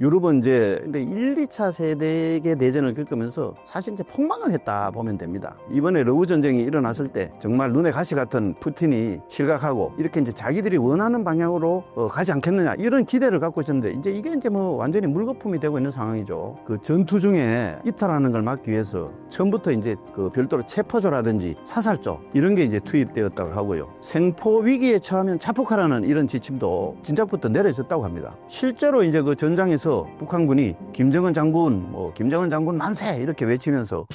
유럽은 이제 근데 1, 2차 세계 대전을 겪으면서 사실 이제 폭망을 했다 보면 됩니다. 이번에 러우 전쟁이 일어났을 때 정말 눈에 가시 같은 푸틴이 실각하고 이렇게 이제 자기들이 원하는 방향으로 어, 가지 않겠느냐 이런 기대를 갖고 있었는데 이제 이게 이제 뭐 완전히 물거품이 되고 있는 상황이죠. 그 전투 중에 이탈하는 걸 막기 위해서 처음부터 이제 그 별도로 체포조라든지 사살조 이런 게 이제 투입되었다고 하고요. 생포 위기에 처하면 자폭하라는 이런 지침도 진작부터 내려졌다고 합니다. 실제로 이제 그 전장에서 북한군이 김정은 장군, 뭐 김정은 장군 만세 이렇게 외치면서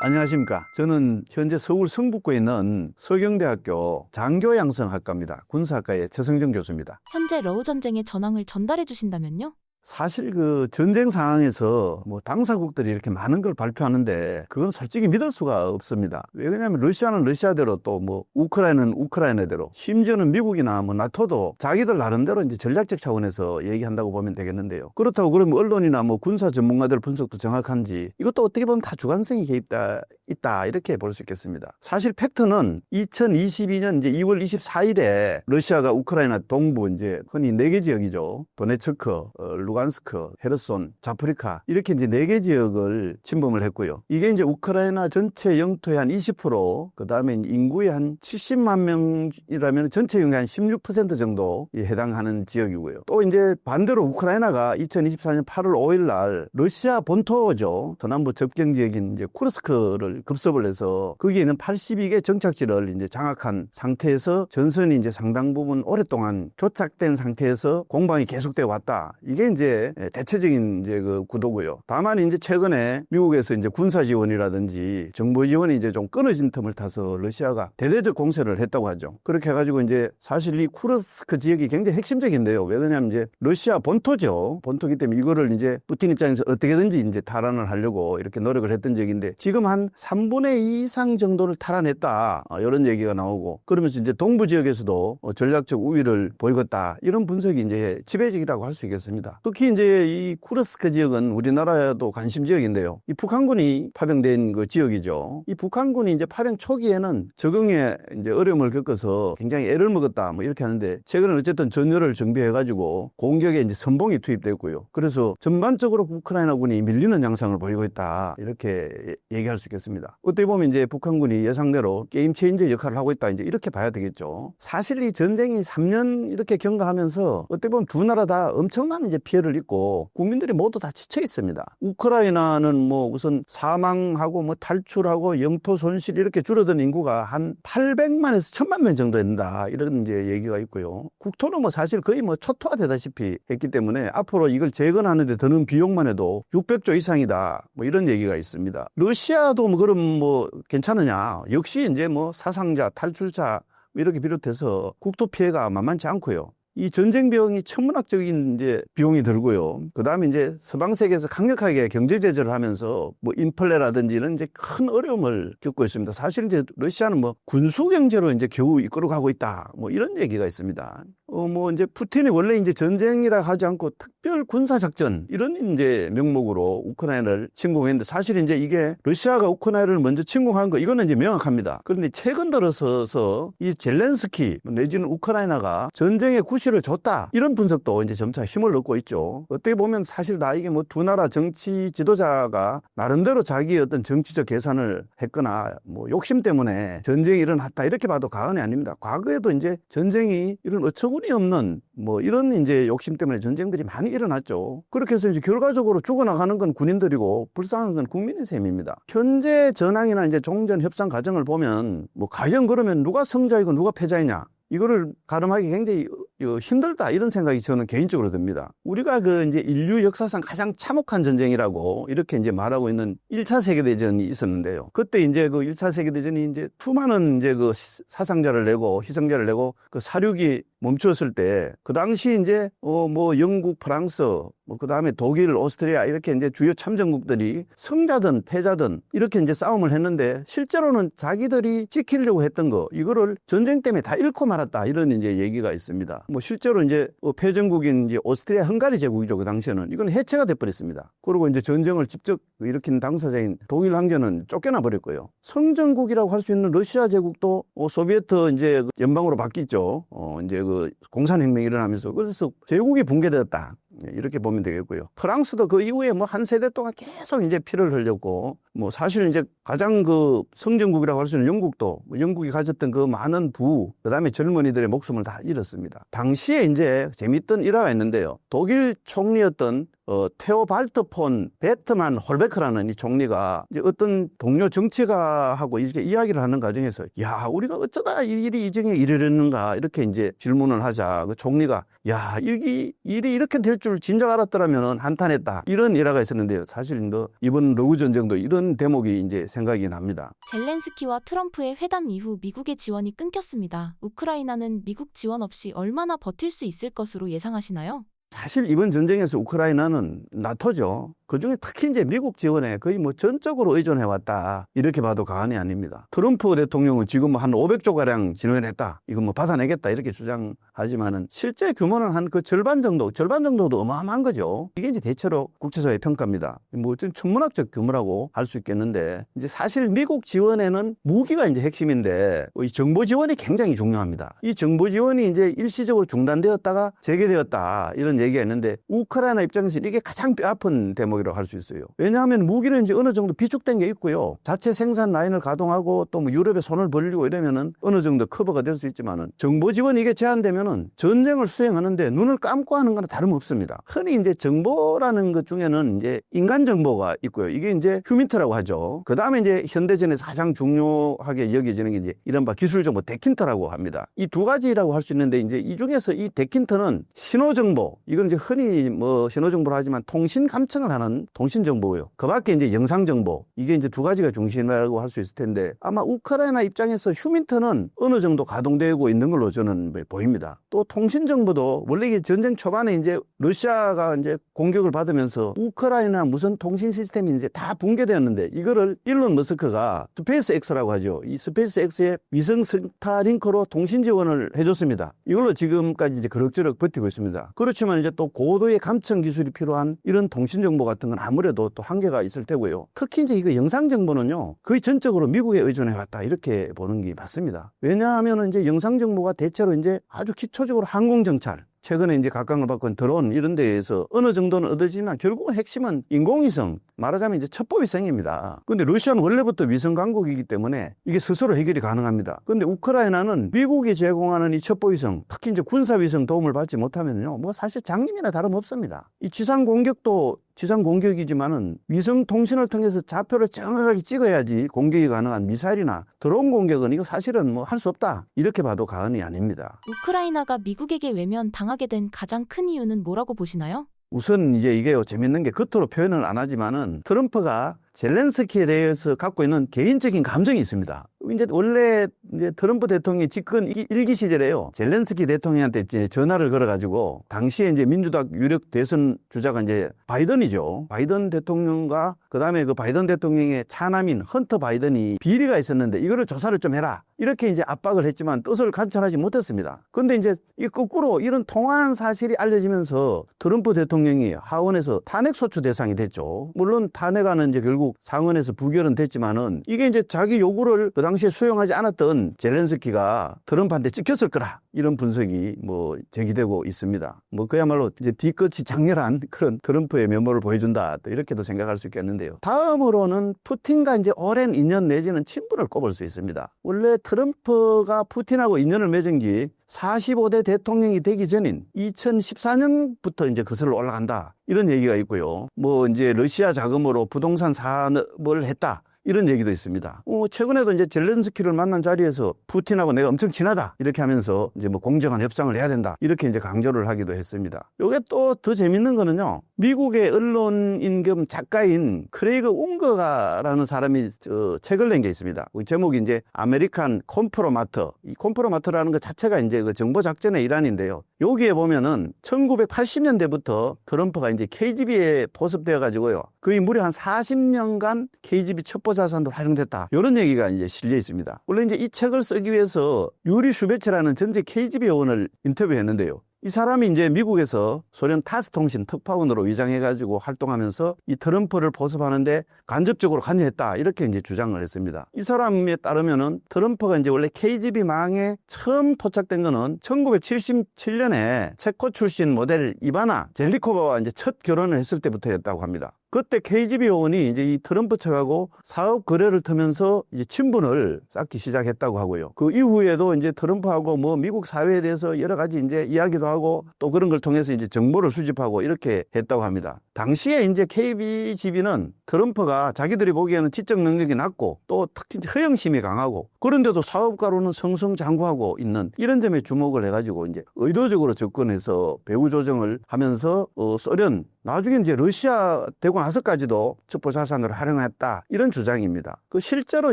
안녕하십니까. 저는 현재 서울 성북구에 있는 서경대학교 장교양성학과입니다. 군사학과의 최성정 교수입니다. 현재 러우 전쟁의 전황을 전달해 주신다면요? 사실 그 전쟁 상황에서 뭐 당사국들이 이렇게 많은 걸 발표하는데 그건 솔직히 믿을 수가 없습니다. 왜냐하면 러시아는 러시아대로 또 뭐 우크라이나는 우크라이나대로 심지어는 미국이나 뭐 나토도 자기들 나름대로 이제 전략적 차원에서 얘기한다고 보면 되겠는데요. 그렇다고 그러면 언론이나 뭐 군사 전문가들 분석도 정확한지 이것도 어떻게 보면 다 주관성이 개입다 있다 이렇게 볼 수 있겠습니다. 사실 팩트는 2022년 이제 2월 24일에 러시아가 우크라이나 동부 이제 흔히 네 개 지역이죠. 도네츠크, 어, 루간스크, 헤르손, 자프리카 이렇게 이제 네 개 지역을 침범을 했고요. 이게 이제 우크라이나 전체 영토의 한 20%, 그 다음에 인구의 한 70만 명이라면 전체 인구의 한 16% 정도 에 해당하는 지역이고요. 또 이제 반대로 우크라이나가 2024년 8월 5일 날 러시아 본토죠. 서남부 접경 지역인 이제 쿠르스크를 급습을 해서 거기에 있는 82개 정착지를 이제 장악한 상태에서 전선이 이제 상당 부분 오랫동안 교착된 상태에서 공방이 계속돼 왔다. 이게 이제 대체적인 이제 그 구도고요. 다만 이제 최근에 미국에서 이제 군사 지원이라든지 정보 지원이 이제 좀 끊어진 틈을 타서 러시아가 대대적 공세를 했다고 하죠. 그렇게 해가지고 이제 사실 이 쿠르스크 지역이 굉장히 핵심적인데요. 왜 그러냐면 이제 러시아 본토죠. 본토기 때문에 이거를 이제 푸틴 입장에서 어떻게든지 이제 탈환을 하려고 이렇게 노력을 했던 지역인데 지금 한 3분의 2 이상 정도를 탈환했다. 어, 이런 얘기가 나오고 그러면서 이제 동부 지역에서도 어, 전략적 우위를 보이겠다. 이런 분석이 이제 지배적이라고 할 수 있겠습니다. 특히 이제 이 쿠르스크 지역은 우리나라도 관심 지역인데요. 이 북한군이 파병된 그 지역이죠. 이 북한군이 이제 파병 초기에는 적응에 이제 어려움을 겪어서 굉장히 애를 먹었다. 뭐 이렇게 하는데 최근에 어쨌든 전열을 정비해 가지고 공격에 이제 선봉이 투입됐고요. 그래서 전반적으로 우크라이나군이 밀리는 양상을 보이고 있다. 이렇게 얘기할 수 있겠습니다. 어떻게 보면 이제 북한군이 예상대로 게임 체인저 역할을 하고 있다. 이제 이렇게 봐야 되겠죠. 사실 이 전쟁이 3년 이렇게 경과하면서 어떻게 보면 두 나라 다 엄청난 이제 피해를 입고 국민들이 모두 다 지쳐 있습니다. 우크라이나는 뭐 우선 사망하고 뭐 탈출하고 영토 손실 이렇게 줄어든 인구가 한 800만에서 1000만 명 정도 된다. 이런 이제 얘기가 있고요. 국토는 뭐 사실 거의 뭐 초토화되다시피 했기 때문에 앞으로 이걸 재건하는데 드는 비용만 해도 600조 이상이다. 뭐 이런 얘기가 있습니다. 러시아도 뭐 그럼 뭐 괜찮으냐? 역시 이제 뭐 사상자, 탈출자 이렇게 비롯해서 국토 피해가 만만치 않고요. 이 전쟁 비용이 천문학적인 이제 비용이 들고요. 그 다음에 이제 서방 세계에서 강력하게 경제 제재를 하면서 뭐 인플레라든지 이런 이제 큰 어려움을 겪고 있습니다. 사실 이제 러시아는 뭐 군수 경제로 이제 겨우 이끌어가고 있다. 뭐 이런 얘기가 있습니다. 어, 뭐 이제 푸틴이 원래 이제 전쟁이라 하지 않고 특별 군사 작전 이런 이제 명목으로 우크라이나를 침공했는데 사실 이제 이게 러시아가 우크라이나를 먼저 침공한 거 이거는 이제 명확합니다. 그런데 최근 들어서서 이 젤렌스키 내지는 우크라이나가 전쟁의 구실을 줬다 이런 분석도 이제 점차 힘을 얻고 있죠. 어떻게 보면 사실 나 이게 뭐 두 나라 정치 지도자가 나름대로 자기의 어떤 정치적 계산을 했거나 뭐 욕심 때문에 전쟁이 일어났다 이렇게 봐도 과언이 아닙니다. 과거에도 이제 전쟁이 이런 어처구 니 없는 뭐 이런 이제 욕심 때문에 전쟁들이 많이 일어났죠. 그렇게 해서 이제 결과적으로 죽어나가는 건 군인들이고 불쌍한 건 국민의 셈입니다. 현재 전황이나 이제 종전 협상 과정을 보면 뭐 과연 그러면 누가 성자이고 누가 패자이냐 이거를 가름하기 굉장히 어, 힘들다 이런 생각이 저는 개인적으로 듭니다. 우리가 그 이제 인류 역사상 가장 참혹한 전쟁이라고 이렇게 이제 말하고 있는 1차 세계 대전이 있었는데요. 그때 이제 그 1차 세계 대전이 이제 수많은 이제 그 사상자를 내고 희생자를 내고 그 사륙이 멈추었을 때 그 당시 이제 어 뭐 영국, 프랑스 뭐 그다음에 독일, 오스트리아 이렇게 이제 주요 참전국들이 성자든 패자든 이렇게 이제 싸움을 했는데 실제로는 자기들이 지키려고 했던 거 이거를 전쟁 때문에 다 잃고 말았다 이런 이제 얘기가 있습니다. 뭐 실제로 이제 어, 패전국인 이제 오스트리아 헝가리 제국이죠 그 당시에는 이건 해체가 돼 버렸습니다. 그리고 이제 전쟁을 직접 일으킨 당사자인 독일 황제는 쫓겨나 버렸고요. 성전국이라고 할 수 있는 러시아 제국도 어, 소비에트 이제 그 연방으로 바뀌죠. 어 이제 그그 공산혁명이 일어나면서 그래서 제국이 붕괴되었다. 예, 이렇게 보면 되겠고요. 프랑스도 그 이후에 뭐 한 세대 동안 계속 이제 피를 흘렸고 뭐 사실 이제 가장 그 성전국이라고 할 수 있는 영국도 뭐 영국이 가졌던 그 많은 부 그다음에 젊은이들의 목숨을 다 잃었습니다. 당시에 이제 재밌던 일화가 있는데요. 독일 총리였던 어, 테오 발트 폰 베트만 홀베크라는 이 총리가 이제 어떤 동료 정치가하고 이렇게 이야기를 하는 과정에서 야 우리가 어쩌다 이 일이 이 정에 이르렀는가 이렇게 이제 질문을 하자 그 총리가 야 일이 일이 이렇게 될 줄 진작 알았더라면 한탄했다 이런 일화가 있었는데요 사실 뭐 이번 러우 전쟁도 이런 대목이 이제 생각이 납니다. 젤렌스키와 트럼프의 회담 이후 미국의 지원이 끊겼습니다. 우크라이나는 미국 지원 없이 얼마나 버틸 수 있을 것으로 예상하시나요? 사실 이번 전쟁에서 우크라이나는 나토죠. 그 중에 특히 이제 미국 지원에 거의 뭐 전적으로 의존해 왔다. 이렇게 봐도 과언이 아닙니다. 트럼프 대통령은 지금 한 500조 가량 지원했다. 이거 뭐 받아내겠다. 이렇게 주장하지만은 실제 규모는 한 그 절반 정도, 절반 정도도 어마어마한 거죠. 이게 이제 대체로 국제사회 평가입니다. 뭐좀 천문학적 규모라고 할 수 있겠는데 이제 사실 미국 지원에는 무기가 이제 핵심인데 이 정보 지원이 굉장히 중요합니다. 이 정보 지원이 이제 일시적으로 중단되었다가 재개되었다. 이런 얘기가 있는데 우크라이나 입장에서 이게 가장 뼈아픈 대목 이라고 할 수 있어요. 왜냐하면 무기는 이제 어느 정도 비축된 게 있고요. 자체 생산 라인을 가동하고 또 뭐 유럽에 손을 벌리고 이러면은 어느 정도 커버가 될 수 있지만은 정보 지원이 이게 제한되면은 전쟁을 수행하는데 눈을 감고 하는 거나 다름없습니다. 흔히 이제 정보라는 것 중에는 이제 인간 정보가 있고요. 이게 이제 휴민트라고 하죠. 그 다음에 이제 현대전에서 가장 중요하게 여겨지는 게 이제 이른바 기술 정보 데킨터라고 합니다. 이 두 가지라고 할 수 있는데 이제 이 중에서 이 데킨터는 신호 정보 이건 이제 흔히 뭐 신호 정보를 하지만 통신 감청을 하는 통신 정보고요. 그 밖에 이제 영상 정보 이게 이제 두 가지가 중심이라고 할 수 있을 텐데 아마 우크라이나 입장에서 휴민트는 어느 정도 가동되고 있는 걸로 저는 뭐 보입니다. 또 통신 정보도 원래 이게 전쟁 초반에 이제 러시아가 이제 공격을 받으면서 우크라이나 무슨 통신 시스템이 이제 다 붕괴되었는데 이거를 일론 머스크가 스페이스 X라고 하죠. 이 스페이스 X의 위성 스타링크로 통신 지원을 해줬습니다. 이걸로 지금까지 이제 그럭저럭 버티고 있습니다. 그렇지만 이제 또 고도의 감청 기술이 필요한 이런 통신 정보 같은 건 아무래도 또 한계가 있을 테고요. 특히 이제 이거 영상 정보는요 거의 전적으로 미국에 의존해 왔다 이렇게 보는 게 맞습니다. 왜냐하면 이제 영상 정보가 대체로 이제 아주 기초적으로 항공 정찰 최근에 이제 각광을 받고 있는 드론 이런 데에서 어느 정도는 얻어지만 결국은 핵심은 인공위성 말하자면 이제 첩보위성입니다. 근데 러시아는 원래부터 위성 강국이기 때문에 이게 스스로 해결이 가능합니다. 근데 우크라이나는 미국이 제공하는 이 첩보위성 특히 이제 군사위성 도움을 받지 못하면요 뭐 사실 장님이나 다름없습니다. 이 지상 공격도 지상 공격이지만은 위성 통신을 통해서 좌표를 정확하게 찍어야지 공격이 가능한 미사일이나 드론 공격은 이거 사실은 뭐 할 수 없다 이렇게 봐도 과언이 아닙니다. 우크라이나가 미국에게 외면 당하게 된 가장 큰 이유는 뭐라고 보시나요? 우선 이제 이게 재밌는 게 겉으로 표현을 안 하지만은 트럼프가 젤렌스키에 대해서 갖고 있는 개인적인 감정이 있습니다. 이제 원래 이제 트럼프 대통령이 집권 일- 일기 시절에요. 젤렌스키 대통령한테 이제 전화를 걸어가지고 당시에 이제 민주당 유력 대선 주자가 이제 바이든이죠. 바이든 대통령과 그 다음에 그 바이든 대통령의 차남인 헌터 바이든이 비리가 있었는데 이거를 조사를 좀 해라. 이렇게 이제 압박을 했지만 뜻을 관철하지 못했습니다. 근데 이제 이 거꾸로 이런 통화한 사실이 알려지면서 트럼프 대통령이 하원에서 탄핵 소추 대상이 됐죠. 물론 탄핵안은 이제 결국 상원에서 부결은 됐지만은 이게 이제 자기 요구를 그 당시에 수용하지 않았던 젤렌스키가 트럼프한테 찍혔을 거라 이런 분석이 뭐 제기되고 있습니다. 뭐 그야말로 이제 뒤끝이 장렬한 그런 트럼프의 면모를 보여준다 또 이렇게도 생각할 수 있겠는데요. 다음으로는 푸틴과 이제 오랜 인연 내지는 친분을 꼽을 수 있습니다. 원래 트럼프가 푸틴하고 인연을 맺은 게 45대 대통령이 되기 전인 2014년부터 이제 거슬러 올라간다. 이런 얘기가 있고요. 뭐 이제 러시아 자금으로 부동산 사업을 했다. 이런 얘기도 있습니다. 어, 최근에도 이제 젤렌스키를 만난 자리에서 푸틴하고 내가 엄청 친하다. 이렇게 하면서 이제 뭐 공정한 협상을 해야 된다. 이렇게 이제 강조를 하기도 했습니다. 요게 또 더 재밌는 거는요. 미국의 언론인 겸 작가인 크레이그 웅거가라는 사람이 저 책을 낸 게 있습니다. 그 제목이 이제 아메리칸 콤프로마터. 이 콤프로마터라는 것 자체가 이제 그 정보 작전의 일환인데요. 여기에 보면은 1980년대부터 트럼프가 이제 KGB에 포섭되어 가지고요. 거의 무려 한 40년간 KGB 첩보 자산도 활용됐다. 이런 얘기가 이제 실려 있습니다. 원래 이제 이 책을 쓰기 위해서 유리 슈베츠라는 전직 KGB 요원을 인터뷰했는데요. 이 사람이 이제 미국에서 소련 타스 통신 특파원으로 위장해가지고 활동하면서 이 트럼프를 포섭하는데 간접적으로 관여했다 이렇게 이제 주장을 했습니다. 이 사람에 따르면은 트럼프가 이제 원래 KGB 망에 처음 포착된 거는 1977년에 체코 출신 모델 이바나 젤리코바와 이제 첫 결혼을 했을 때부터였다고 합니다. 그때 KGB 요원이 이제 이 트럼프 측하고 사업 거래를 터면서 이제 친분을 쌓기 시작했다고 하고요. 그 이후에도 이제 트럼프하고 뭐 미국 사회에 대해서 여러 가지 이제 이야기도 하고 또 그런 걸 통해서 이제 정보를 수집하고 이렇게 했다고 합니다. 당시에 이제 KBGB는 트럼프가 자기들이 보기에는 지적 능력이 낮고 또 특히 허영심이 강하고 그런데도 사업가로는 성성장구하고 있는 이런 점에 주목을 해가지고 이제 의도적으로 접근해서 배후 조정을 하면서 어, 소련 나중에 이제 러시아 되고 나서까지도 첩보 자산으로 활용했다 이런 주장입니다. 그 실제로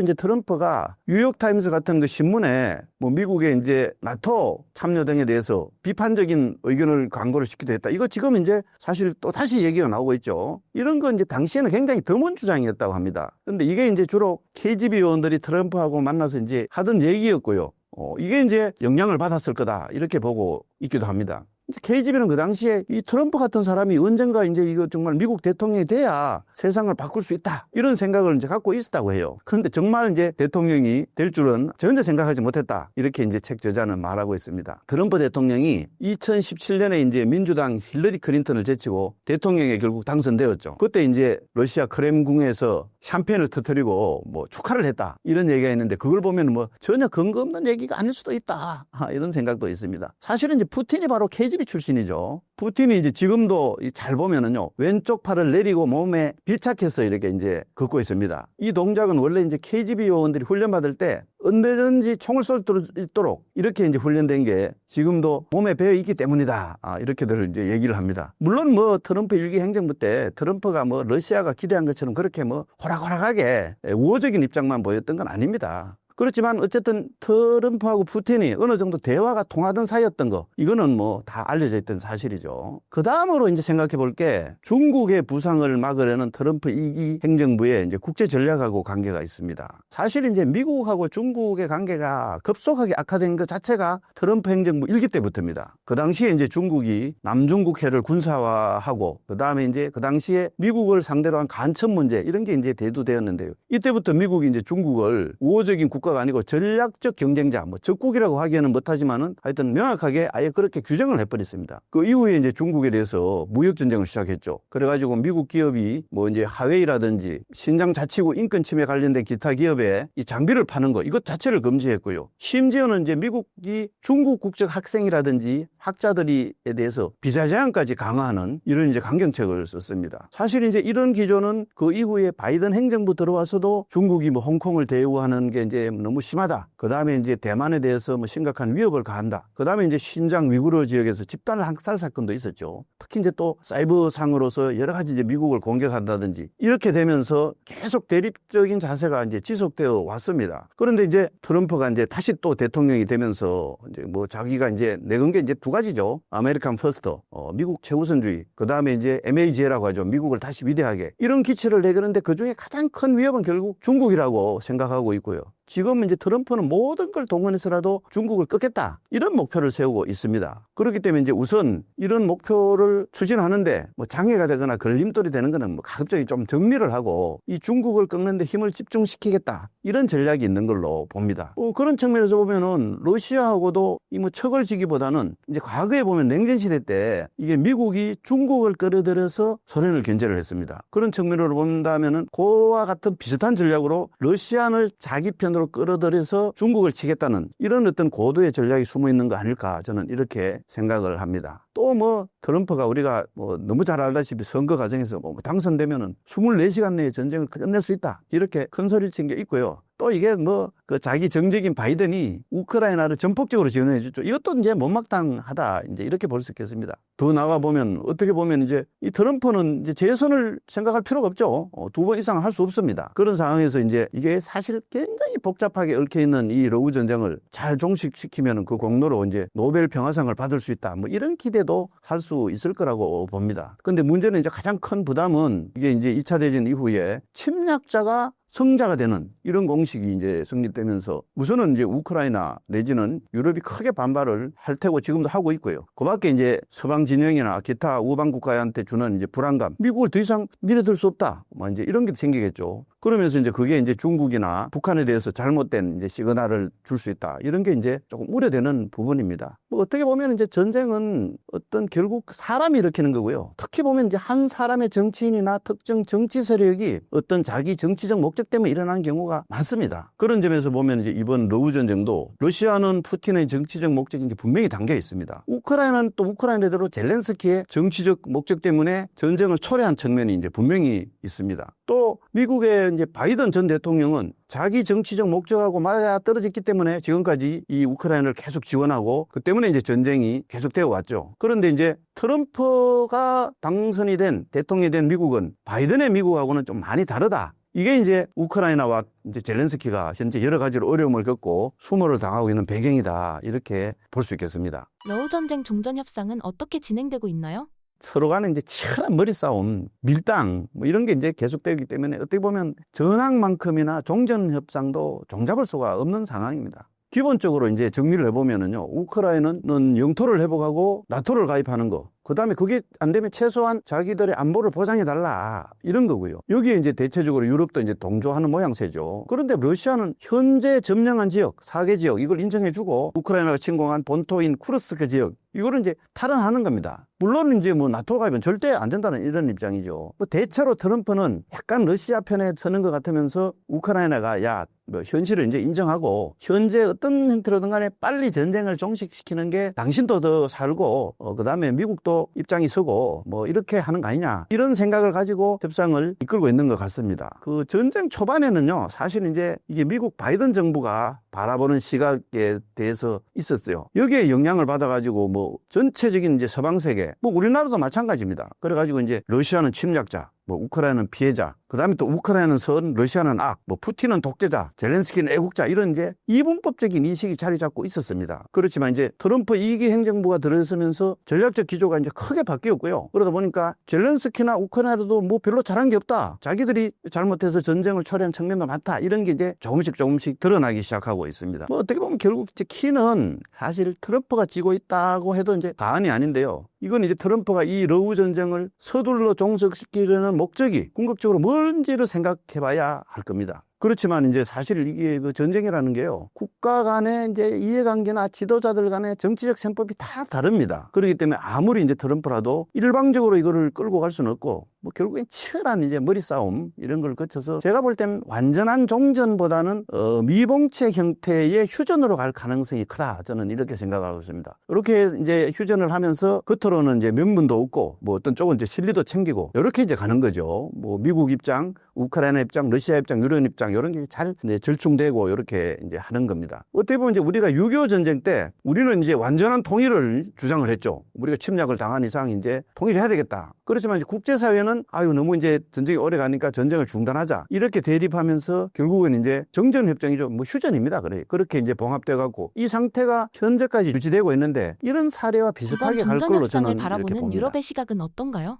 이제 트럼프가 뉴욕 타임스 같은 그 신문에 뭐 미국의 이제 나토 참여 등에 대해서 비판적인 의견을 광고를 시키도 했다. 이거 지금 이제 사실 또 다시 얘기가 나 오고 있죠. 이런 건 이제 당시에는 굉장히 드문 주장이었다고 합니다. 근데 이게 이제 주로 KGB 요원들이 트럼프하고 만나서 이제 하던 얘기였고요. 어, 이게 이제 영향을 받았을 거다. 이렇게 보고 있기도 합니다. KGB는 그 당시에 이 트럼프 같은 사람이 언젠가 이제 이거 정말 미국 대통령이 돼야 세상을 바꿀 수 있다. 이런 생각을 이제 갖고 있었다고 해요. 그런데 정말 이제 대통령이 될 줄은 전혀 생각하지 못했다. 이렇게 이제 책 저자는 말하고 있습니다. 트럼프 대통령이 2017년에 이제 민주당 힐러리 클린턴을 제치고 대통령에 결국 당선되었죠. 그때 이제 러시아 크렘궁에서 샴페인을 터뜨리고 뭐 축하를 했다. 이런 얘기가 있는데 그걸 보면 뭐 전혀 근거 없는 얘기가 아닐 수도 있다. 아, 이런 생각도 있습니다. 사실은 이제 푸틴이 바로 KGB 출신이죠. 푸틴이 이제 지금도 이잘 보면은요 왼쪽 팔을 내리고 몸에 밀착해서 이렇게 이제 걷고 있습니다. 이 동작은 원래 이제 KGB 요원들이 훈련받을 때 언제든지 총을 쏠 수 있도록 이렇게 이제 훈련된 게 지금도 몸에 배어 있기 때문이다. 아, 이렇게들 이제 얘기를 합니다. 물론 뭐 트럼프 일기 행정부 때 트럼프가 뭐 러시아가 기대한 것처럼 그렇게 뭐 호락호락하게 우호적인 입장만 보였던 건 아닙니다. 그렇지만 어쨌든 트럼프하고 푸틴이 어느 정도 대화가 통하던 사이였던 거 이거는 뭐 다 알려져 있던 사실이죠. 그 다음으로 이제 생각해 볼 게 중국의 부상을 막으려는 트럼프 이기 행정부의 이제 국제 전략하고 관계가 있습니다. 사실 이제 미국하고 중국의 관계가 급속하게 악화된 것 자체가 트럼프 행정부 일기 때부터입니다. 그 당시에 이제 중국이 남중국해를 군사화하고 그 다음에 이제 그 당시에 미국을 상대로 한 간첩 문제 이런 게 이제 대두되었는데요. 이때부터 미국이 이제 중국을 우호적인 국가 가 아니고 전략적 경쟁자, 뭐 적국이라고 하기에는 못하지만은 하여튼 명확하게 아예 그렇게 규정을 해버렸습니다. 그 이후에 이제 중국에 대해서 무역 전쟁을 시작했죠. 그래가지고 미국 기업이 뭐 이제 하웨이라든지 신장 자치구 인권 침해 관련된 기타 기업에 이 장비를 파는 거 이것 자체를 금지했고요. 심지어는 이제 미국이 중국 국적 학생이라든지 학자들이에 대해서 비자 제한까지 강화하는 이런 이제 강경책을 썼습니다. 사실 이제 이런 기조는 그 이후에 바이든 행정부 들어와서도 중국이 뭐 홍콩을 대우하는 게 이제 너무 심하다. 그 다음에 이제 대만에 대해서 뭐 심각한 위협을 가한다. 그 다음에 이제 신장 위구르 지역에서 집단 학살 사건도 있었죠. 특히 이제 또 사이버 상으로서 여러 가지 이제 미국을 공격한다든지 이렇게 되면서 계속 대립적인 자세가 이제 지속되어 왔습니다. 그런데 이제 트럼프가 이제 다시 또 대통령이 되면서 이제 뭐 자기가 이제 내건 게 이제 두 가지죠. 아메리칸 퍼스트, 어, 미국 최우선주의. 그 다음에 이제 MAG라고 하죠. 미국을 다시 위대하게. 이런 기치를 내거는데 그 중에 가장 큰 위협은 결국 중국이라고 생각하고 있고요. 지금 이제 트럼프는 모든 걸 동원해서라도 중국을 꺾겠다. 이런 목표를 세우고 있습니다. 그렇기 때문에 이제 우선 이런 목표를 추진하는데 뭐 장애가 되거나 걸림돌이 되는 거는 뭐 가급적이 좀 정리를 하고 이 중국을 꺾는데 힘을 집중시키겠다. 이런 전략이 있는 걸로 봅니다. 어, 그런 측면에서 보면은 러시아하고도 이 뭐 척을 지기보다는 이제 과거에 보면 냉전 시대 때 이게 미국이 중국을 끌어들여서 소련을 견제를 했습니다. 그런 측면으로 본다면은 그와 같은 비슷한 전략으로 러시아를 자기 편 으로 끌어들여서 중국을 치겠다는 이런 어떤 고도의 전략이 숨어 있는 거 아닐까 저는 이렇게 생각을 합니다. 또 뭐 트럼프가 우리가 뭐 너무 잘 알다시피 선거 과정에서 뭐 당선되면은 24시간 내에 전쟁을 끝낼 수 있다. 이렇게 큰 소리 친 게 있고요. 또 이게 뭐 그 자기 정적인 바이든이 우크라이나를 전폭적으로 지원해 줬죠. 이것도 이제 못막당하다. 이제 이렇게 볼 수 있겠습니다. 더 나가 보면 어떻게 보면 이제 이 트럼프는 이제 재선을 생각할 필요가 없죠. 어, 두번 이상 할 수 없습니다. 그런 상황에서 이제 이게 사실 굉장히 복잡하게 얽혀 있는 이 러우 전쟁을 잘 종식시키면 그 공로로 이제 노벨 평화상을 받을 수 있다. 뭐 이런 기대도 할 수 있을 거라고 봅니다. 근데 문제는 이제 가장 큰 부담은 이게 이제 2차 대전 이후에 침략자가 성자가 되는 이런 공식이 이제 성립되면서 우선은 이제 우크라이나 내지는 유럽이 크게 반발을 할 테고 지금도 하고 있고요. 그 밖에 이제 서방 진영이나 기타 우방 국가한테 주는 이제 불안감, 미국을 더 이상 믿어들 수 없다. 뭐 이제 이런 게 생기겠죠. 그러면서 이제 그게 이제 중국이나 북한에 대해서 잘못된 이제 시그널을 줄 수 있다. 이런 게 이제 조금 우려되는 부분입니다. 뭐 어떻게 보면 이제 전쟁은 어떤 결국 사람이 일으키는 거고요. 특히 보면 이제 한 사람의 정치인이나 특정 정치 세력이 어떤 자기 정치적 목적 때문에 일어나는 경우가 많습니다. 그런 점에서 보면 이제 이번 러우 전쟁도 러시아는 푸틴의 정치적 목적이 분명히 담겨 있습니다. 우크라이나는 또 우크라이나대로 젤렌스키의 정치적 목적 때문에 전쟁을 초래한 측면이 이제 분명히 있습니다. 또 미국의 이제 바이든 전 대통령은 자기 정치적 목적하고 맞아 떨어졌기 때문에 지금까지 이 우크라이나를 계속 지원하고 그 때문에 이제 전쟁이 계속되어 왔죠. 그런데 이제 트럼프가 당선이 된 대통령이 된 미국은 바이든의 미국하고는 좀 많이 다르다. 이게 이제 우크라이나와 이제 젤렌스키가 현재 여러 가지로 어려움을 겪고 수모를 당하고 있는 배경이다. 이렇게 볼 수 있겠습니다. 러우 전쟁 종전 협상은 어떻게 진행되고 있나요? 서로 간에 이제 치열한 머리 싸움, 밀당 뭐 이런 게 이제 계속되기 때문에 어떻게 보면 전황만큼이나 종전 협상도 종잡을 수가 없는 상황입니다. 기본적으로 이제 정리를 해보면은요, 우크라이나는 영토를 회복하고 나토를 가입하는 거. 그 다음에 그게 안 되면 최소한 자기들의 안보를 보장해달라. 이런 거고요. 여기에 이제 대체적으로 유럽도 이제 동조하는 모양새죠. 그런데 러시아는 현재 점령한 지역, 사개 지역, 이걸 인정해주고 우크라이나가 침공한 본토인 쿠르스크 지역, 이거를 이제 탈환하는 겁니다. 물론 이제 뭐 나토 가입은 절대 안 된다는 이런 입장이죠. 뭐 대체로 트럼프는 약간 러시아 편에 서는 것 같으면서 우크라이나가 야, 뭐 현실을 이제 인정하고 현재 어떤 형태로든 간에 빨리 전쟁을 종식시키는 게 당신도 더 살고 어, 그 다음에 미국도 입장이 서고 뭐 이렇게 하는 거 아니냐 이런 생각을 가지고 협상을 이끌고 있는 것 같습니다. 그 전쟁 초반에는요 사실 이제 이게 미국 바이든 정부가 바라보는 시각에 대해서 있었어요. 여기에 영향을 받아가지고 뭐 전체적인 이제 서방 세계 뭐 우리나라도 마찬가지입니다. 그래가지고 이제 러시아는 침략자 뭐 우크라이나는 피해자, 그 다음에 또 우크라이나는 선, 러시아는 악, 뭐 푸틴은 독재자, 젤렌스키는 애국자 이런 이제 이분법적인 인식이 자리 잡고 있었습니다. 그렇지만 이제 트럼프 이기 행정부가 들어서면서 전략적 기조가 이제 크게 바뀌었고요. 그러다 보니까 젤렌스키나 우크라이나도 뭐 별로 잘한 게 없다. 자기들이 잘못해서 전쟁을 초래한 측면도 많다. 이런 게 이제 조금씩 조금씩 드러나기 시작하고 있습니다. 뭐 어떻게 보면 결국 이제 키는 사실 트럼프가 지고 있다고 해도 이제 과언이 아닌데요. 이건 이제 트럼프가 이 러우 전쟁을 서둘러 종식시키려는 목적이 궁극적으로 뭔지를 생각해 봐야 할 겁니다. 그렇지만 이제 사실 이게 그 전쟁이라는 게요. 국가 간의 이제 이해관계나 지도자들 간의 정치적 셈법이 다 다릅니다. 그렇기 때문에 아무리 이제 트럼프라도 일방적으로 이거를 끌고 갈 수는 없고 뭐 결국엔 치열한 이제 머리 싸움 이런 걸 거쳐서 제가 볼땐 완전한 종전보다는 어, 미봉체 형태의 휴전으로 갈 가능성이 크다 저는 이렇게 생각하고 있습니다. 이렇게 이제 휴전을 하면서 겉으로는 이제 명분도 없고 뭐 어떤 쪽은 이제 실리도 챙기고 이렇게 이제 가는 거죠. 뭐 미국 입장, 우크라이나 입장, 러시아 입장, 유럽 입장 이런 게 잘 절충되고 이렇게 이제 하는 겁니다. 어떻게 보면 이제 우리가 6.25 전쟁 때 우리는 이제 완전한 통일을 주장을 했죠. 우리가 침략을 당한 이상 이제 통일해야 되겠다. 그렇지만 이제 국제사회는 아유 너무 이제 전쟁이 오래 가니까 전쟁을 중단하자 이렇게 대립하면서 결국은 이제 정전 협정이죠. 뭐 휴전입니다. 그래 그렇게 이제 봉합돼 갖고 이 상태가 현재까지 유지되고 있는데 이런 사례와 비슷하게 갈 걸로 저는 바라보는. 유럽의 시각은 어떤가요?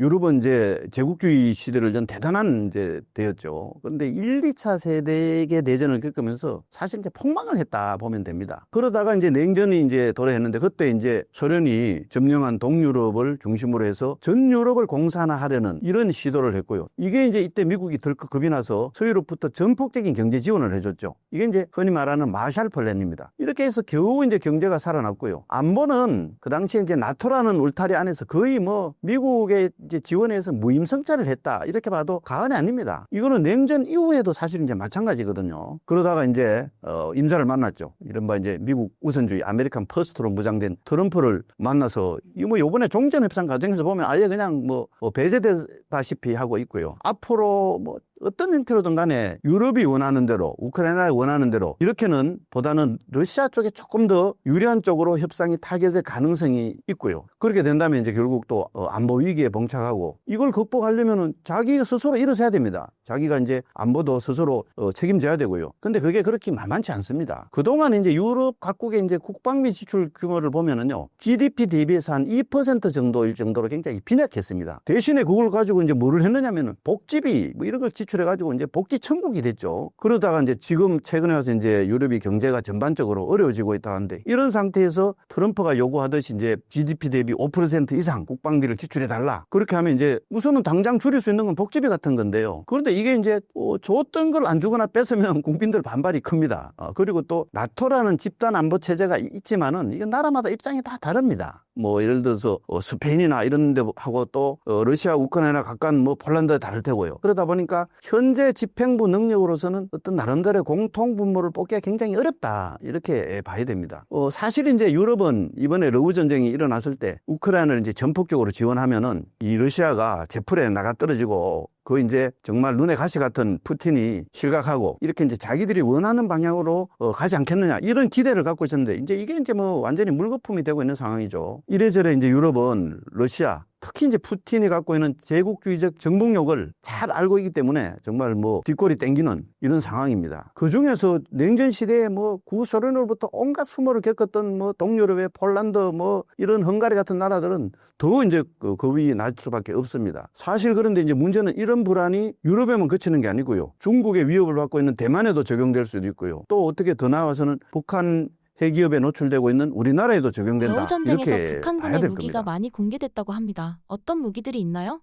유럽은 이제 제국주의 시대를 전 대단한 이제 되었죠. 그런데 1, 2차 세계의 대전을 겪으면서 사실 이제 폭망을 했다 보면 됩니다. 그러다가 이제 냉전이 이제 도래했는데 그때 이제 소련이 점령한 동유럽을 중심으로 해서 전 유럽을 공산화하려는 이런 시도를 했고요. 이게 이제 이때 미국이 덜컥 겁이 나서 서유럽부터 전폭적인 경제 지원을 해줬죠. 이게 이제 흔히 말하는 마샬 플랜입니다. 이렇게 해서 겨우 이제 경제가 살아났고요. 안보는 그 당시에 이제 나토라는 울타리 안에서 거의 뭐 미국의 이제 지원에서 무임승차를 했다. 이렇게 봐도 과언이 아닙니다. 이거는 냉전 이후에도 사실 이제 마찬가지거든요. 그러다가 이제 어, 임자를 만났죠. 이른바 이제 미국 우선주의 아메리칸 퍼스트로 무장된 트럼프를 만나서 이뭐 요번에 종전 협상 과정에서 보면 아예 그냥 뭐, 뭐 배제되다시피 하고 있고요. 앞으로 뭐 어떤 형태로든 간에 유럽이 원하는 대로 우크라이나가 원하는 대로 이렇게는 보다는 러시아 쪽에 조금 더 유리한 쪽으로 협상이 타결될 가능성이 있고요. 그렇게 된다면 이제 결국 또 어, 안보 위기에 봉착하고 이걸 극복하려면은 자기가 스스로 일어서야 됩니다. 자기가 이제 안보도 스스로 어, 책임져야 되고요. 근데 그게 그렇게 만만치 않습니다. 그동안 이제 유럽 각국의 이제 국방비 지출 규모를 보면은요. GDP 대비해서 한 2% 정도일 정도로 굉장히 빈약했습니다. 대신에 그걸 가지고 이제 뭐를 했느냐면은 복지비 뭐 이런 걸 지출 해 가지고 이제 복지 천국이 됐죠. 그러다가 이제 지금 최근에 와서 이제 유럽이 경제가 전반적으로 어려워지고 있다 하는데 이런 상태에서 트럼프가 요구하듯이 이제 GDP 대비 5% 이상 국방비를 지출해 달라. 그렇게 하면 이제 우선은 당장 줄일 수 있는 건 복지비 같은 건데요. 그런데 이게 이제 어, 줬던 걸 안 주거나 뺏으면 국민들 반발이 큽니다. 어, 그리고 또 나토라는 집단 안보 체제가 있지만은 이건 나라마다 입장이 다 다릅니다. 뭐 예를 들어서 어, 스페인이나 이런 데 하고 또 어, 러시아, 우크라이나 가까운 뭐 폴란드 다를 테고요. 그러다 보니까 현재 집행부 능력으로서는 어떤 나름대로의 공통 분모를 뽑기가 굉장히 어렵다. 이렇게 봐야 됩니다. 어, 사실 이제 유럽은 이번에 러우 전쟁이 일어났을 때 우크라이나를 이제 전폭적으로 지원하면은 이 러시아가 제풀에 나가 떨어지고 그 이제 정말 눈에 가시 같은 푸틴이 실각하고 이렇게 이제 자기들이 원하는 방향으로 어, 가지 않겠느냐 이런 기대를 갖고 있었는데 이제 이게 이제 뭐 완전히 물거품이 되고 있는 상황이죠. 이래저래 이제 유럽은 러시아 특히 이제 푸틴이 갖고 있는 제국주의적 정복력을 잘 알고 있기 때문에 정말 뭐 뒷골이 땡기는 이런 상황입니다. 그 중에서 냉전 시대에 뭐 구소련으로부터 온갖 수모를 겪었던 뭐 동유럽의 폴란드 뭐 이런 헝가리 같은 나라들은 더 이제 그, 그 위에 낮을 수밖에 없습니다. 사실 그런데 이제 문제는 이런 불안이 유럽에만 그치는 게 아니고요. 중국의 위협을 받고 있는 대만에도 적용될 수도 있고요. 또 어떻게 더 나아가서는 북한 핵기업에 노출되고 있는 우리나라에도 적용된다. 전쟁에서 이렇게 북한군의 될 무기가 겁니다. 많이 공개됐다고 합니다. 어떤 무기들이 있나요?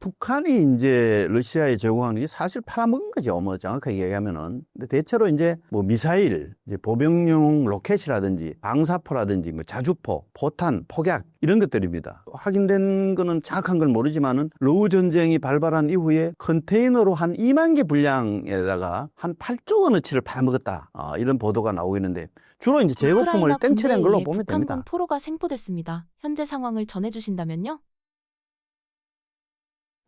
북한이 이제 러시아에 제공하는 게 사실 팔아먹은 거죠. 뭐 정확하게 얘기하면은. 근데 대체로 이제 뭐 미사일, 이제 보병용 로켓이라든지 방사포라든지 뭐 자주포, 포탄, 폭약 이런 것들입니다. 확인된 거는 정확한 건 모르지만은 러우 전쟁이 발발한 이후에 컨테이너로 한 2만 개 분량에다가 한 8조 원어치를 팔아먹었다. 아, 이런 보도가 나오고 있는데 주로 이제 제거품을 땡쳐낸 걸로 보면 북한군 됩니다. 포로가 생포됐습니다. 현재 상황을 전해주신다면요?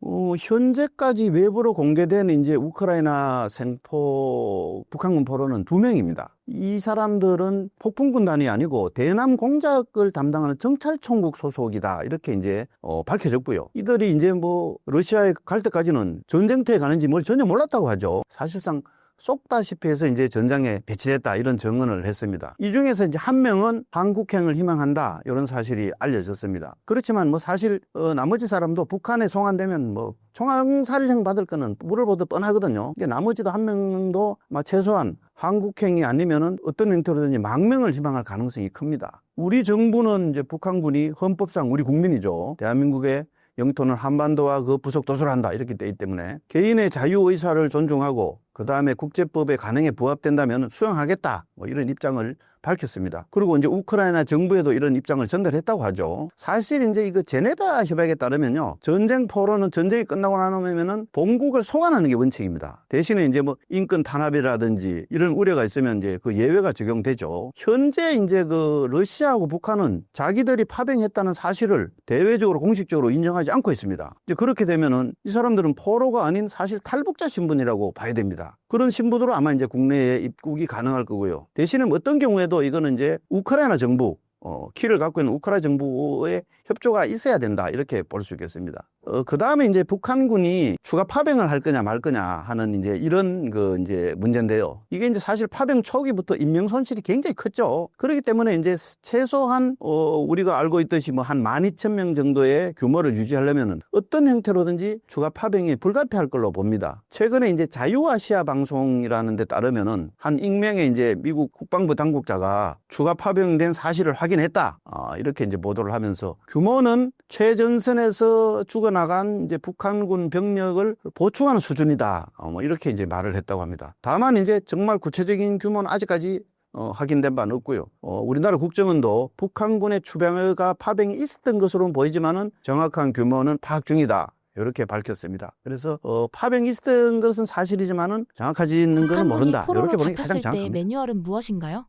어, 현재까지 외부로 공개된 이제 우크라이나 생포 북한군 포로는 두 명입니다. 이 사람들은 폭풍군단이 아니고 대남 공작을 담당하는 정찰총국 소속이다 이렇게 이제 어, 밝혀졌고요. 이들이 이제 뭐 러시아에 갈 때까지는 전쟁터에 가는지 뭘 전혀 몰랐다고 하죠. 사실상 쏙다시피 해서 이제 전장에 배치됐다 이런 증언을 했습니다. 이 중에서 이제 한 명은 한국행을 희망한다 이런 사실이 알려졌습니다. 그렇지만 뭐 사실 어, 나머지 사람도 북한에 송환되면 뭐 총알살형 받을 거는 물을 보듯 뻔하거든요. 이게 나머지도 한 명도 막 최소한 한국행이 아니면은 어떤 형태로든지 망명을 희망할 가능성이 큽니다. 우리 정부는 이제 북한군이 헌법상 우리 국민이죠. 대한민국의 영토는 한반도와 그 부속 도서한다 이렇게 되기 때문에 개인의 자유 의사를 존중하고 그 다음에 국제법의 관행에 부합된다면 수용하겠다 뭐 이런 입장을 밝혔습니다. 그리고 이제 우크라이나 정부에도 이런 입장을 전달했다고 하죠. 사실 이제 이거 제네바 협약에 따르면요. 전쟁 포로는 전쟁이 끝나고 나면은 본국을 송환하는 게 원칙입니다. 대신에 이제 뭐 인권 탄압이라든지 이런 우려가 있으면 이제 그 예외가 적용되죠. 현재 이제 그 러시아하고 북한은 자기들이 파병했다는 사실을 대외적으로 공식적으로 인정하지 않고 있습니다. 이제 그렇게 되면은 이 사람들은 포로가 아닌 사실 탈북자 신분이라고 봐야 됩니다. 그런 신분으로 아마 이제 국내에 입국이 가능할 거고요. 대신에 뭐 어떤 경우에도 이거는 이제 우크라이나 정부 어, 키를 갖고 있는 우크라이나 정부의 협조가 있어야 된다 이렇게 볼 수 있겠습니다. 어, 그 다음에 이제 북한군이 추가 파병을 할 거냐 말 거냐 하는 이제 이런 그 이제 문제인데요. 이게 이제 사실 파병 초기부터 인명 손실이 굉장히 컸죠. 그렇기 때문에 이제 최소한 어, 우리가 알고 있듯이 뭐한 12,000명 정도의 규모를 유지하려면은 어떤 형태로든지 추가 파병이 불가피할 걸로 봅니다. 최근에 이제 자유아시아 방송이라는 데 따르면은 한 익명의 이제 미국 국방부 당국자가 추가 파병된 사실을 확인했다. 아, 이렇게 이제 보도를 하면서 규모는 최전선에서 죽 어나간 이제 북한군 병력을 보충하는 수준이다. 어, 뭐 이렇게 이제 말을 했다고 합니다. 다만 이제 정말 구체적인 규모는 아직까지 어, 확인된 바는 없고요. 어, 우리나라 국정원도 북한군의 추병가 파병이 있었던 것으로는 보이지만은 정확한 규모는 파악 중이다. 이렇게 밝혔습니다. 그래서 어, 파병이 있었던 것은 사실이지만은 정확하지 있는 것은 북한군이 모른다. 이렇게 보는 게 가장 잡혔을 때 정확합니다. 매뉴얼은 무엇인가요?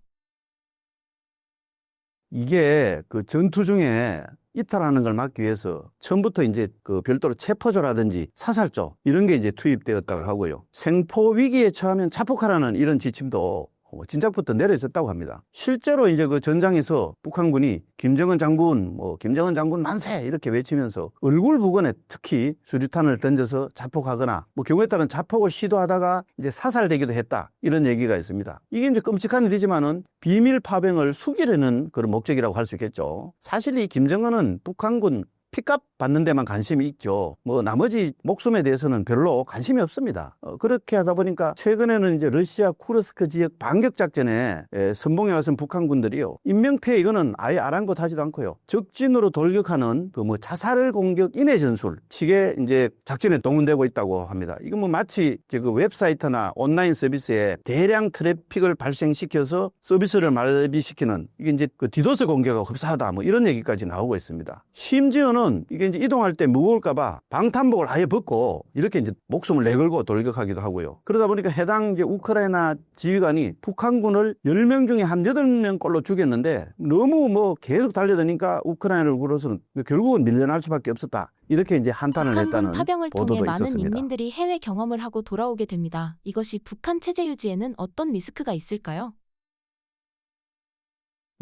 이게 그 전투 중에 이탈하는 걸 막기 위해서 처음부터 이제 그 별도로 체포조라든지 사살조 이런 게 이제 투입되었다고 하고요. 생포 위기에 처하면 자폭하라는 이런 지침도 어, 진작부터 내려졌다고 합니다. 실제로 이제 그 전장에서 북한군이 김정은 장군, 뭐 김정은 장군 만세 이렇게 외치면서 얼굴 부근에 특히 수류탄을 던져서 자폭하거나 뭐 경우에 따른 자폭을 시도하다가 이제 사살되기도 했다 이런 얘기가 있습니다. 이게 이제 끔찍한 일이지만은 비밀 파병을 숙이려는 그런 목적이라고 할 수 있겠죠. 사실 이 김정은은 북한군 핏값 받는 데만 관심이 있죠. 뭐 나머지 목숨에 대해서는 별로 관심이 없습니다. 어, 그렇게 하다 보니까 최근에는 이제 러시아 쿠르스크 지역 반격 작전에 에, 선봉에 나선 북한군들이요. 인명피해 이거는 아예 아랑곳하지도 않고요. 적진으로 돌격하는 그 뭐 자살 공격 인해 전술 식의 이제 작전에 동원되고 있다고 합니다. 이건 뭐 마치 그 웹사이트나 온라인 서비스에 대량 트래픽을 발생시켜서 서비스를 마비시키는 이게 이제 그 디도스 공격과 흡사하다 뭐 이런 얘기까지 나오고 있습니다. 심지어는 이게 이제 이동할 때 무거울까봐 방탄복을 아예 벗고 이렇게 이제 목숨을 내걸고 돌격하기도 하고요. 그러다 보니까 해당 이제 우크라이나 지휘관이 북한군을 10명 중에 한 8명 꼴로 죽였는데 너무 뭐 계속 달려드니까 우크라이나로서는 결국은 밀려날 수밖에 없었다. 이렇게 이제 한탄을 했다는 파병을 통해 보도도 많은 있었습니다. 인민들이 해외 경험을 하고 돌아오게 됩니다. 이것이 북한 체제 유지에는 어떤 리스크가 있을까요?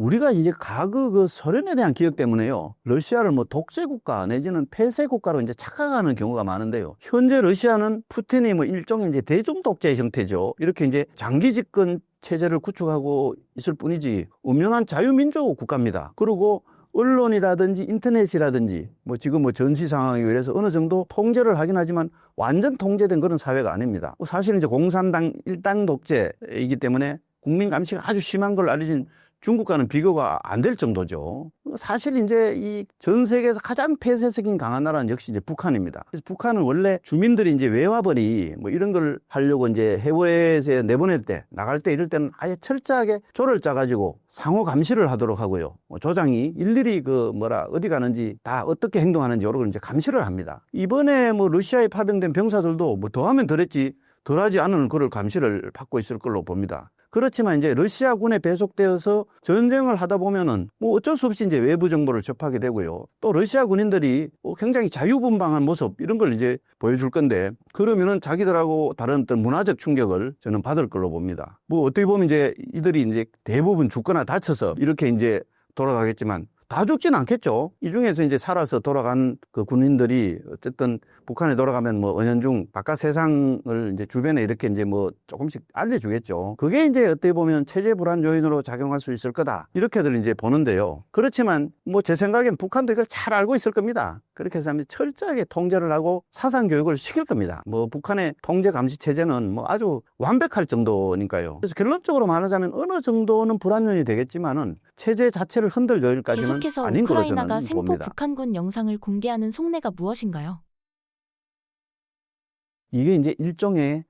우리가 이제 과거 그 소련에 대한 기억 때문에요. 러시아를 뭐 독재 국가 내지는 폐쇄 국가로 이제 착각하는 경우가 많은데요. 현재 러시아는 푸틴이 뭐 일종의 이제 대중 독재 형태죠. 이렇게 이제 장기 집권 체제를 구축하고 있을 뿐이지 운명한 자유민족 국가입니다. 그리고 언론이라든지 인터넷이라든지 뭐 지금 뭐 전시 상황이 그래서 어느 정도 통제를 하긴 하지만 완전 통제된 그런 사회가 아닙니다. 사실은 이제 공산당 일당 독재이기 때문에 국민 감시가 아주 심한 걸 알려진 중국과는 비교가 안 될 정도죠. 사실 이제 이 전 세계에서 가장 폐쇄적인 강한 나라는 역시 이제 북한입니다. 그래서 북한은 원래 주민들이 이제 외화벌이 뭐 이런 걸 하려고 이제 해외에서 내보낼 때 나갈 때 이럴 때는 아예 철저하게 조를 짜가지고 상호 감시를 하도록 하고요. 뭐 조장이 일일이 그 뭐라 어디 가는지 다 어떻게 행동하는지 여러 걸 이제 감시를 합니다. 이번에 뭐 러시아에 파병된 병사들도 뭐 더하면 덜했지 덜하지 않은 그를 감시를 받고 있을 걸로 봅니다. 그렇지만 이제 러시아군에 배속되어서 전쟁을 하다 보면은 뭐 어쩔 수 없이 이제 외부 정보를 접하게 되고요. 또 러시아 군인들이 뭐 굉장히 자유분방한 모습 이런 걸 이제 보여줄 건데 그러면은 자기들하고 다른 어떤 문화적 충격을 저는 받을 걸로 봅니다. 뭐 어떻게 보면 이제 이들이 이제 대부분 죽거나 다쳐서 이렇게 이제 돌아가겠지만 다 죽지는 않겠죠. 이 중에서 이제 살아서 돌아간 그 군인들이 어쨌든 북한에 돌아가면 뭐 은연중 바깥 세상을 이제 주변에 이렇게 이제 뭐 조금씩 알려주겠죠. 그게 이제 어떻게 보면 체제 불안 요인으로 작용할 수 있을 거다. 이렇게들 이제 보는데요. 그렇지만 뭐 제 생각엔 북한도 이걸 잘 알고 있을 겁니다. 그렇게 해서 철저하게 통제를 하고 사상 교육을 시킬 겁니다. 뭐 북한의 통제 감시 체제는 뭐 아주 완벽할 정도니까요. 그래서 결론적으로 말하자면 어느 정도는 불안 요인이 되겠지만은 체제 자체를 흔들 요일까지는 계속해서 아닌 걸로 저는 우크라이나가 생포 봅니다. 북한군 영상을 공개하는 속내가 무엇인가요? 이게 이제 일종의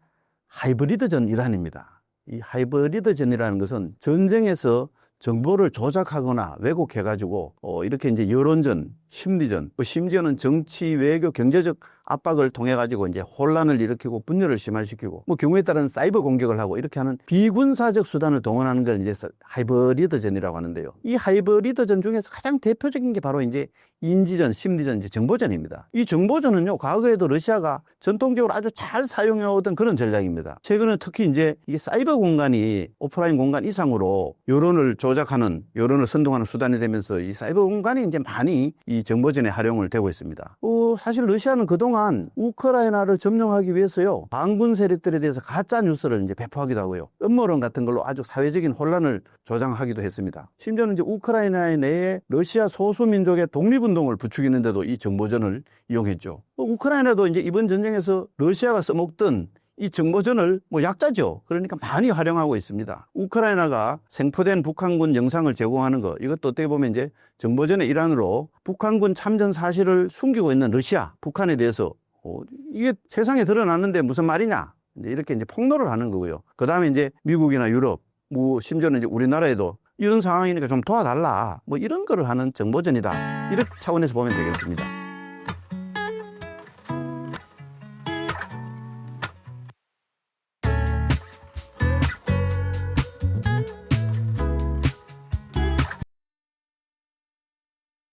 하이브리드전 일환입니다. 이 하이브리드 전이라는 것은 전쟁에서 정보를 조작하거나 왜곡해가지고 어, 이렇게 이제 여론전, 심리전, 뭐 심지어는 정치, 외교, 경제적 압박을 통해 가지고 이제 혼란을 일으키고 분열을 심화시키고 뭐 경우에 따른 사이버 공격을 하고 이렇게 하는 비군사적 수단을 동원하는 걸 이제 하이브리드전이라고 하는데요. 이 하이브리드전 중에서 가장 대표적인 게 바로 이제 인지전, 심리전, 이제 정보전입니다. 이 정보전은요, 과거에도 러시아가 전통적으로 아주 잘 사용해 오던 그런 전략입니다. 최근에 특히 이제 이게 사이버 공간이 오프라인 공간 이상으로 여론을 조작하는, 여론을 선동하는 수단이 되면서 이 사이버 공간이 이제 많이 이 정보전에 활용을 되고 있습니다. 어, 사실 러시아는 그동안 우크라이나를 점령하기 위해서요, 반군 세력들에 대해서 가짜 뉴스를 이제 배포하기도 하고요, 음모론 같은 걸로 아주 사회적인 혼란을 조장하기도 했습니다. 심지어는 이제 우크라이나 내에 러시아 소수 민족의 독립 운동을 부추기는데도 이 정보전을 이용했죠. 뭐 우크라이나도 이제 이번 전쟁에서 러시아가 써먹던 이 정보전을 뭐 약자죠. 그러니까 많이 활용하고 있습니다. 우크라이나가 생포된 북한군 영상을 제공하는 거 이것도 어떻게 보면 이제 정보전의 일환으로 북한군 참전 사실을 숨기고 있는 러시아, 북한에 대해서 어, 이게 세상에 드러났는데 무슨 말이냐 이제 이렇게 이제 폭로를 하는 거고요. 그 다음에 이제 미국이나 유럽, 뭐 심지어는 이제 우리나라에도 이런 상황이니까 좀 도와달라 뭐 이런 거를 하는 정보전이다. 이런 차원에서 보면 되겠습니다.